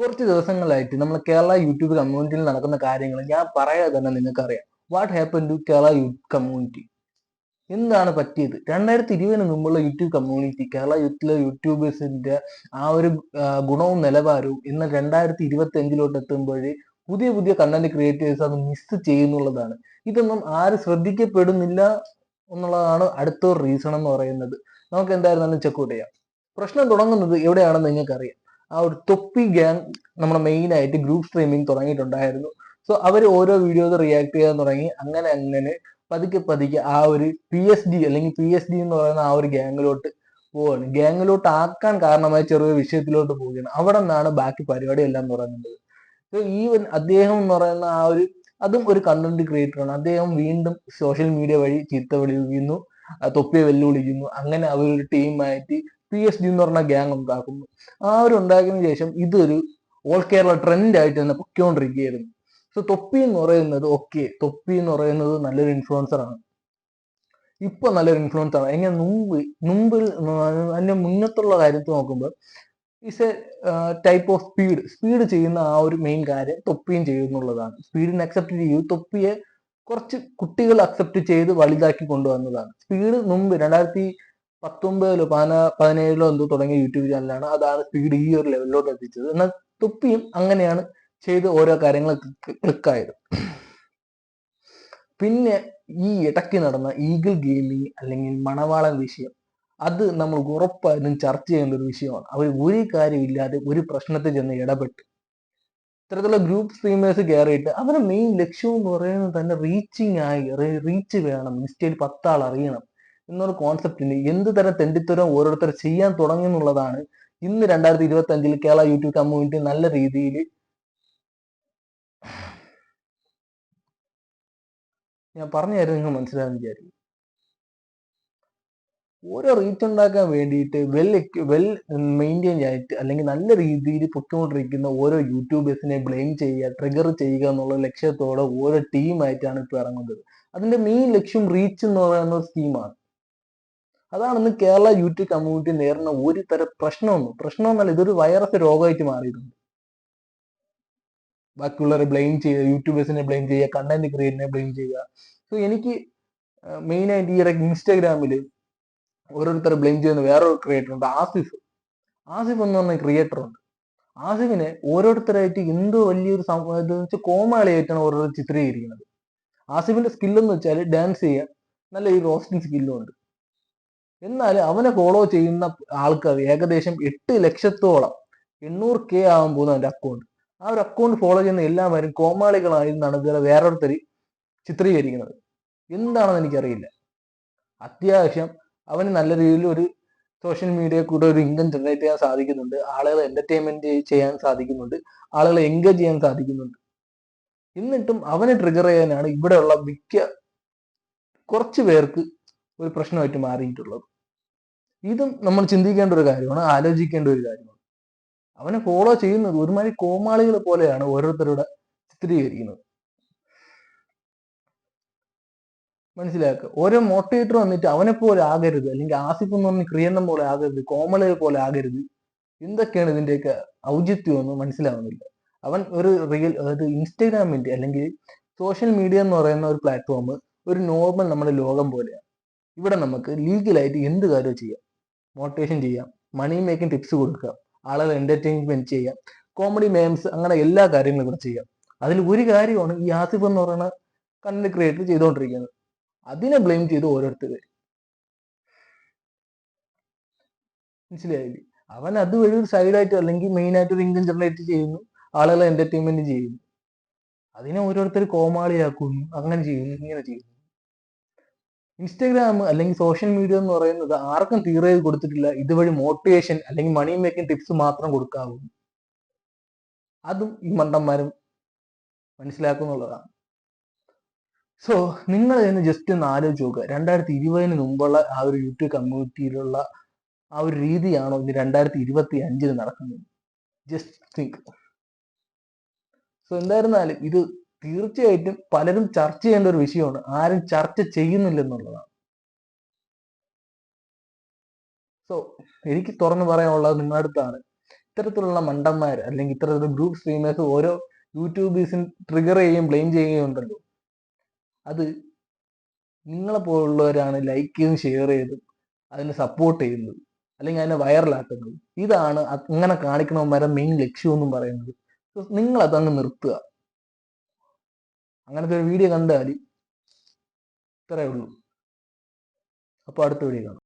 കുറച്ച് ദിവസങ്ങളായിട്ട് നമ്മൾ കേരള യൂട്യൂബ് കമ്മ്യൂണിറ്റിയിൽ നടക്കുന്ന കാര്യങ്ങൾ ഞാൻ പറയാതെ തന്നെ നിങ്ങൾക്കറിയാം. What happen to Kerala youth community എന്താണ് പറ്റിയത്? രണ്ടായിരത്തി ഇരുപതിന് മുമ്പുള്ള യൂട്യൂബ് കമ്മ്യൂണിറ്റി കേരള യൂത്തിലെ യൂട്യൂബേഴ്സിന്റെ ആ ഒരു ഗുണവും നിലവാരവും ഇന്ന് രണ്ടായിരത്തി ഇരുപത്തി അഞ്ചിലോട്ട് എത്തുമ്പോൾ പുതിയ പുതിയ കണ്ടന്റ് ക്രിയേറ്റേഴ്സ് അത് മിസ് ചെയ്യുന്നുള്ളതാണ്. ഇതൊന്നും ആര് ശ്രദ്ധിക്കപ്പെടുന്നില്ല എന്നുള്ളതാണ് അടുത്തൊരു റീസൺ എന്ന് പറയുന്നത്. നമുക്ക് എന്തായിരുന്നാലും ചെക്കൗട്ട് ചെയ്യാം. പ്രശ്നം തുടങ്ങുന്നത് എവിടെയാണെന്ന് നിങ്ങൾക്കറിയാം. ആ ഒരു തൊപ്പി ഗ്യാങ് നമ്മുടെ മെയിൻ ആയിട്ട് ഗ്രൂപ്പ് സ്ട്രീമിംഗ് തുടങ്ങിയിട്ടുണ്ടായിരുന്നു. സോ അവർ ഓരോ വീഡിയോസ് റിയാക്ട് ചെയ്യാൻ തുടങ്ങി. അങ്ങനെ അങ്ങനെ പതുക്കെ പതുക്കെ ആ ഒരു പി എസ് ഡി അല്ലെങ്കിൽ പി എസ് ഡി എന്ന് പറയുന്ന ആ ഒരു ഗ്യാങ്ങിലോട്ട് പോവാണ്. ഗ്യാങ്ങിലോട്ട് ആക്കാൻ കാരണമായ ചെറിയ വിഷയത്തിലോട്ട് പോവുകയാണ്. അവിടെ നിന്നാണ് ബാക്കി പരിപാടി എല്ലാം തുടങ്ങുന്നത്. സോ ഈവൻ അദ്ദേഹം എന്ന് പറയുന്ന ആ ഒരു അതും ഒരു കണ്ടന്റ് ക്രിയേറ്റർ ആണ്. അദ്ദേഹം വീണ്ടും സോഷ്യൽ മീഡിയ വഴി ചീത്ത വിളിക്കുന്നു തൊപ്പിയെ വെല്ലുവിളിക്കുന്നു. അങ്ങനെ അവരൊരു ടീമായിട്ട് പി എസ് ഡി എന്ന് പറഞ്ഞ ഗ്യാങ് ഉണ്ടാക്കുന്നു ആ ഒരു ഉണ്ടാക്കിയതിനു ശേഷം ഇതൊരു ഓൾ കേരള ട്രെൻഡ് ആയിട്ട് തന്നെ പൊക്കോണ്ടിരിക്കുകയായിരുന്നു സോ തൊപ്പി എന്ന് പറയുന്നത് ഓക്കെ തൊപ്പി എന്ന് പറയുന്നത് നല്ലൊരു ഇൻഫ്ലുവൻസർ ആണ്. ഇപ്പൊ നല്ലൊരു ഇൻഫ്ലുവൻസർ ആണ്. എങ്ങനെ മുമ്പ് മുമ്പിൽ അതിന്റെ മുന്നത്തുള്ള കാര്യത്തിൽ നോക്കുമ്പോൾ is a type of speed speed ചെയ്യുന്ന ആ ഒരു മെയിൻ കാര്യം തൊപ്പിയും ചെയ്യുന്നുള്ളതാണ് സ്പീഡിനെ അക്സെപ്റ്റ് ചെയ്യൂ തൊപ്പിയെ കുറച്ച് കുട്ടികൾ അക്സെപ്റ്റ് ചെയ്ത് വലുതാക്കി കൊണ്ടുവന്നതാണ്. സ്പീഡ് മുമ്പ് രണ്ടായിരത്തി പത്തൊമ്പതിലോ പതിനാ പതിനേഴിലോ എന്തോ തുടങ്ങിയ യൂട്യൂബ് ചാനലാണ് അതാണ് സ്പീഡ് ഈ ഒരു ലെവലിലോട്ട് എത്തിച്ചത്. എന്നാൽ തുപ്പിയും അങ്ങനെയാണ് ചെയ്ത് ഓരോ കാര്യങ്ങൾ ക്ലിക്കായത്. പിന്നെ ഈ ഇടയ്ക്ക് നടന്ന ഈഗിൾ ഗെയിമിങ് അല്ലെങ്കിൽ മണവാളൻ വിഷയം അത് നമ്മൾ ഉറപ്പായിട്ടും ചർച്ച ചെയ്യേണ്ട ഒരു വിഷയമാണ്. അവർ ഒരു കാര്യമില്ലാതെ ഒരു പ്രശ്നത്തിൽ ചെന്ന് ഇടപെട്ട്. ഇത്തരത്തിലുള്ള ഗ്രൂപ്പ് സ്ട്രീമേഴ്സ് കയറിയിട്ട് അവരുടെ മെയിൻ ലക്ഷ്യം എന്ന് പറയുന്നത് തന്നെ റീച്ചിങ് ആയി റീച്ച് വേണം. ഇൻസ്റ്റയിൽ പത്താൾ അറിയണം. എന്നൊരു കോൺസെപ്റ്റിന് എന്ത് തരം തെണ്ടിത്തരം ഓരോരുത്തർ ചെയ്യാൻ തുടങ്ങുന്നുള്ളതാണ് ഇന്ന് രണ്ടായിരത്തി ഇരുപത്തി അഞ്ചിൽ കേരള യൂട്യൂബ് കമ്മ്യൂണിറ്റി നല്ല രീതിയിൽ ഞാൻ പറഞ്ഞു തരും നിങ്ങൾ മനസ്സിലാകാൻ വിചാരിക്കും ഓരോ റീച്ച് ഉണ്ടാക്കാൻ വേണ്ടിയിട്ട് വെൽ വെൽ മെയിന്റെയിൻ ആയിട്ട് അല്ലെങ്കിൽ നല്ല രീതിയിൽ പൊയ്ക്കൊണ്ടിരിക്കുന്ന ഓരോ യൂട്യൂബേഴ്സിനെ ബ്ലെയിം ചെയ്യുക ട്രിഗർ ചെയ്യുക എന്നുള്ള ലക്ഷ്യത്തോടെ ഓരോ ടീമായിട്ടാണ് ഇപ്പോൾ ഇറങ്ങുന്നത്. അതിന്റെ മെയിൻ ലക്ഷ്യം റീച്ച് എന്ന് പറയുന്ന സ്കീമാണ് അതാണ് ഇന്ന് കേരള യൂട്യൂബ് കമ്മ്യൂണിറ്റി നേരിടുന്ന ഒരു തരം പ്രശ്നമൊന്നും പ്രശ്നമൊന്നല്ല ഇതൊരു വൈറസ് രോഗമായിട്ട് മാറിയിട്ടുണ്ട്. ബാക്കിയുള്ളവരെ ബ്ലെയിം ചെയ്യുക യൂട്യൂബേഴ്സിനെ ബ്ലെയിം ചെയ്യുക കണ്ടന്റ് ക്രിയേറ്ററിനെ ബ്ലെയിം ചെയ്യുക. സോ എനിക്ക് മെയിൻ ആയിട്ട് ഈ ഇൻസ്റ്റാഗ്രാമിൽ ഓരോരുത്തരെ ബ്ലെയിം ചെയ്യുന്ന വേറൊരു ക്രിയേറ്റർ ഉണ്ട് ആസിഫ്. ആസിഫ് എന്ന് പറഞ്ഞ ക്രിയേറ്റർ ഉണ്ട്. ആസിഫിനെ ഓരോരുത്തരായിട്ട് എന്തോ വലിയൊരു ഇത് കോമാളിയായിട്ടാണ് ഓരോരുത്തർ ചിത്രീകരിക്കുന്നത്. ആസിഫിന്റെ സ്കില്ലെന്ന് വെച്ചാൽ ഡാൻസ് ചെയ്യാൻ നല്ല ഈ റോസ്റ്റിംഗ് സ്കില്ലും ഉണ്ട്. എന്നാൽ അവനെ ഫോളോ ചെയ്യുന്ന ആൾക്കാർ ഏകദേശം എട്ട് ലക്ഷത്തോളം എണ്ണൂറ് കെ ആവാൻ പോകുന്ന അവന്റെ അക്കൗണ്ട് ആ ഒരു അക്കൗണ്ട് ഫോളോ ചെയ്യുന്ന എല്ലാവരും കോമാളികളായിരുന്നാണ് ഇതുവരെ വേറൊരുത്തർ ചിത്രീകരിക്കുന്നത്. എന്താണെന്ന് എനിക്കറിയില്ല. അത്യാവശ്യം അവന് നല്ല രീതിയിൽ ഒരു സോഷ്യൽ മീഡിയ കൂടെ ഒരു ഇൻകം ജനറേറ്റ് ചെയ്യാൻ സാധിക്കുന്നുണ്ട്. ആളുകളെ എന്റർടൈൻമെന്റ് ചെയ്യാൻ സാധിക്കുന്നുണ്ട്. ആളുകളെ എൻഗേജ് ചെയ്യാൻ സാധിക്കുന്നുണ്ട്. എന്നിട്ടും അവനെ ട്രിഗർ ചെയ്യാനാണ് ഇവിടെയുള്ള മിക്ക കുറച്ച് പേർക്ക് ഒരു പ്രശ്നമായിട്ട് മാറിയിട്ടുള്ളത്. ഇതും നമ്മൾ ചിന്തിക്കേണ്ട ഒരു കാര്യമാണ് ആലോചിക്കേണ്ട ഒരു കാര്യമാണ്. അവനെ ഫോളോ ചെയ്യുന്നത് ഒരുമാതിരി കോമാളികൾ പോലെയാണ് ഓരോരുത്തരുടെ ചിത്രീകരിക്കുന്നത്. മനസ്സിലാക്കുക ഓരോ മോട്ടിവേറ്റർ വന്നിട്ട് അവനെ പോലെ ആകരുത് അല്ലെങ്കിൽ ആസിഫ് എന്ന് പറഞ്ഞ ക്രിയന്നം പോലെ ആകരുത് കോമളിയെ പോലെ ആകരുത്. എന്തൊക്കെയാണ് ഇതിന്റെയൊക്കെ ഔചിത്യം എന്ന് മനസ്സിലാവുന്നില്ല. അവൻ ഒരു റിയൽ അതായത് ഇൻസ്റ്റാഗ്രാമിന്റെ അല്ലെങ്കിൽ സോഷ്യൽ മീഡിയ എന്ന് പറയുന്ന ഒരു പ്ലാറ്റ്ഫോം ഒരു നോർമൽ നമ്മുടെ ലോകം പോലെയാണ്. ഇവിടെ നമുക്ക് ലീഗലായിട്ട് എന്ത് കാര്യവും ചെയ്യാം. മോട്ടിവേഷൻ ചെയ്യാം. മണി മേക്കിംഗ് ടിപ്സ് കൊടുക്കുക. ആളുകൾ എന്റർടൈൻമെന്റ് ചെയ്യാം. കോമഡി മേംസ് അങ്ങനെ എല്ലാ കാര്യങ്ങളും ഇവിടെ ചെയ്യാം. അതിൽ ഒരു കാര്യമാണ് ഈ ആസിഫ് എന്ന് പറയുന്ന കണ്ടന്റ് ക്രിയേറ്റർ ചെയ്തുകൊണ്ടിരിക്കുന്നത്. അതിനെ ബ്ലെയിം ചെയ്ത് ഓരോരുത്തർ മനസ്സിലായില്ലേ? അവൻ അതുവഴി ഒരു സൈഡായിട്ട് അല്ലെങ്കിൽ മെയിൻ ആയിട്ട് ഒരു ഇൻകം ജനറേറ്റ് ചെയ്യുന്നു. ആളുകളെ എന്റർടൈൻമെന്റ് ചെയ്യുന്നു. അതിനെ ഓരോരുത്തർ കോമാളിയാക്കുന്നു. അങ്ങനെ ചെയ്യുന്നു ഇങ്ങനെ ചെയ്യുന്നു. ഇൻസ്റ്റാഗ്രാം അല്ലെങ്കിൽ സോഷ്യൽ മീഡിയ എന്ന് പറയുന്നത് ആർക്കും തീരെ കൊടുത്തിട്ടില്ല. ഇതുവഴി മോട്ടിവേഷൻ അല്ലെങ്കിൽ മണി മേക്കിംഗ് ടിപ്സ് മാത്രം കൊടുക്കാവൂ. അതും ഈ മണ്ടന്മാരും മനസ്സിലാക്കുന്നുള്ളതാണ് സോ നിങ്ങൾ ഇന്ന് ജസ്റ്റ് ഒന്ന് ആലോചിച്ച് നോക്കുക. രണ്ടായിരത്തി ഇരുപതിന് മുമ്പുള്ള ആ ഒരു യൂട്യൂബ് കമ്മ്യൂണിറ്റിയിലുള്ള ആ ഒരു രീതിയാണോ ഇനി രണ്ടായിരത്തി ഇരുപത്തി അഞ്ചിൽ നടക്കുന്നത്? ജസ്റ്റ് തിങ്ക് സോ എന്തായിരുന്നാലും ഇത് തീർച്ചയായിട്ടും പലരും ചർച്ച ചെയ്യേണ്ട ഒരു വിഷയമാണ്. ആരും ചർച്ച ചെയ്യുന്നില്ലെന്നുള്ളതാണ്. സോ എനിക്ക് തുറന്നു പറയാനുള്ളത് നിങ്ങളുടെ അടുത്താണ്. ഇത്തരത്തിലുള്ള മണ്ടന്മാർ അല്ലെങ്കിൽ ഇത്തരത്തിലുള്ള ഗ്രൂപ്പ് സ്ട്രീമേഴ്സ് ഓരോ യൂട്യൂബേഴ്സിന് ട്രിഗർ ചെയ്യുകയും ബ്ലെയിം ചെയ്യുകയും ഉണ്ടല്ലോ. അത് നിങ്ങളെ പോലുള്ളവരാണ് ലൈക്ക് ചെയ്തും ഷെയർ ചെയ്തും അതിനെ സപ്പോർട്ട് ചെയ്യുന്നത് അല്ലെങ്കിൽ അതിനെ വൈറലാക്കുന്നത് ഇതാണ് അങ്ങനെ കാണിക്കണവന്മാരെ മെയിൻ ലക്ഷ്യമെന്നും പറയുന്നത്. So, നിങ്ങൾ അതങ്ങ് നിർത്തുക. അങ്ങനത്തെ ഒരു വീഡിയോ കണ്ടാൽ ഇത്രയേ ഉള്ളൂ. അപ്പോൾ അടുത്ത വീഡിയോ കാണാം.